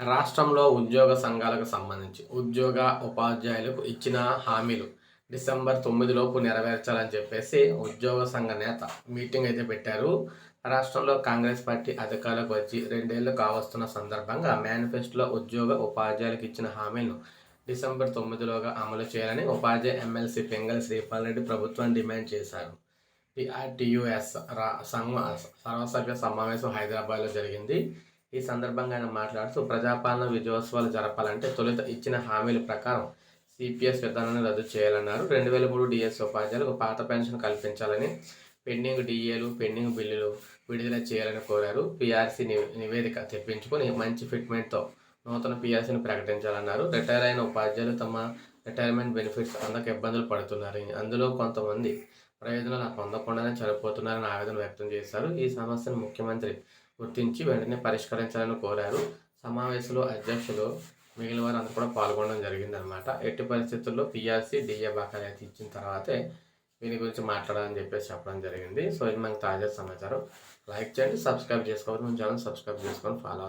రాష్ట్రంలో ఉద్యోగ సంఘాలకు సంబంధించి ఉద్యోగ ఉపాధ్యాయులకు ఇచ్చిన హామీలు డిసెంబర్ తొమ్మిదిలోపు నెరవేర్చాలని చెప్పేసి ఉద్యోగ సంఘ నేత మీటింగ్ అయితే పెట్టారు. రాష్ట్రంలో కాంగ్రెస్ పార్టీ అధికారులకు వచ్చి రెండేళ్ళు కావస్తున్న సందర్భంగా మేనిఫెస్టోలో ఉద్యోగ ఉపాధ్యాయులకు ఇచ్చిన హామీలను డిసెంబర్ తొమ్మిదిలోగా అమలు చేయాలని ఉపాధ్యాయ ఎమ్మెల్సీ పెంగల్ శ్రీపాల్ రెడ్డి ప్రభుత్వం డిమాండ్ చేశారు. పిఆర్టీయుఎస్ రా సంఘ సర్వసభ్య సమావేశం హైదరాబాద్లో జరిగింది. ఈ సందర్భంగా ఆయన మాట్లాడుతూ ప్రజాపాలన విజయోత్సవాలు జరపాలంటే తొలుత ఇచ్చిన హామీల ప్రకారం సిపిఎస్ విధానాన్ని రద్దు చేయాలన్నారు. రెండు వేల మూడు డిఎస్ ఉపాధ్యాయులకు పాత పెన్షన్ కల్పించాలని పెండింగ్ డిఏలు పెండింగ్ బిల్లులు విడుదల చేయాలని కోరారు. పిఆర్సీ నివేదిక తెప్పించుకొని మంచి ఫిట్మెంట్తో నూతన పిఆర్సీని ప్రకటించాలన్నారు. రిటైర్ అయిన ఉపాధ్యాయులు తమ రిటైర్మెంట్ బెనిఫిట్స్ అందక ఇబ్బందులు పడుతున్నారు. అందులో కొంతమంది ప్రయోజనాలు పొందకుండానే చనిపోతున్నారని ఆవేదన వ్యక్తం చేశారు. ఈ సమస్యను ముఖ్యమంత్రి గుర్తించి వెంటనే పరిష్కరించాలని కోరారు. సమావేశంలో అధ్యక్షులు మిగిలిన వారు అంతా కూడా పాల్గొనడం జరిగిందనమాట ఎట్టి పరిస్థితుల్లో పిఆర్సీ డిఏ బకాయి ఇచ్చిన తర్వాతే దీని గురించి మాట్లాడాలని చెప్పేసి చెప్పడం జరిగింది. సో ఇది మనకు తాజా సమాచారం. లైక్ చేయండి సబ్స్క్రైబ్ చేసుకోవాలి మన ఛానల్ సబ్స్క్రైబ్ చేసుకొని ఫాలో